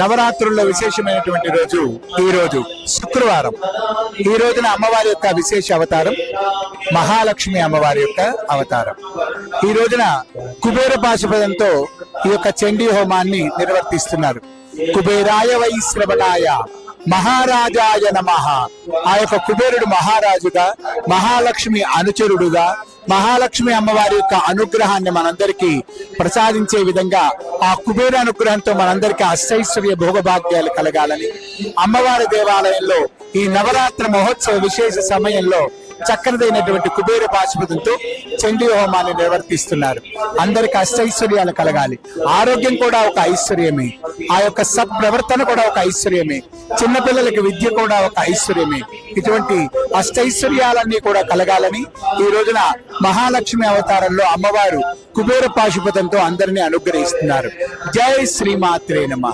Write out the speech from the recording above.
నవరాత్రుల్లో విశేషమైనటువంటి రోజు ఈ రోజు శుక్రవారం. ఈ రోజున అమ్మవారి యొక్క విశేష అవతారం మహాలక్ష్మి అమ్మవారి యొక్క అవతారం. ఈ రోజున కుబేర పాశుపదంతో ఈ యొక్క చండీ హోమాన్ని నిర్వర్తిస్తున్నారు. కుబేరాయ వైశ్రవణాయ మహారాజాయ నమ. ఆ యొక్క కుబేరుడు మహారాజుగా మహాలక్ష్మి అనుచరుడుగా మహాలక్ష్మి అమ్మవారి యొక్క అనుగ్రహాన్ని మనందరికీ ప్రసాదించే విధంగా ఆ కుబేర అనుగ్రహంతో మనందరికీ అష్టైశ్వర్య భోగభాగ్యాలు కలగాలని అమ్మవారి దేవాలయంలో ఈ నవరాత్రి మహోత్సవ విశేష సమయంలో చక్కనిదైనటువంటి కుబేర పాశుపతంతో చండీ హోమాన్ని నిర్వర్తిస్తున్నారు. అందరికి అష్టైశ్వర్యాలు కలగాలి. ఆరోగ్యం కూడా ఒక ఐశ్వర్యమే. ఆ యొక్క సత్ప్రవర్తన కూడా ఒక ఐశ్వర్యమే. చిన్నపిల్లలకి విద్య కూడా ఒక ఐశ్వర్యమే. ఇటువంటి అష్టైశ్వర్యాలన్నీ కూడా కలగాలని ఈ రోజున మహాలక్ష్మి అవతారంలో అమ్మవారు కుబేర పాశుపతంతో అందరినీ అనుగ్రహిస్తున్నారు. జై శ్రీమాత్రే నమ.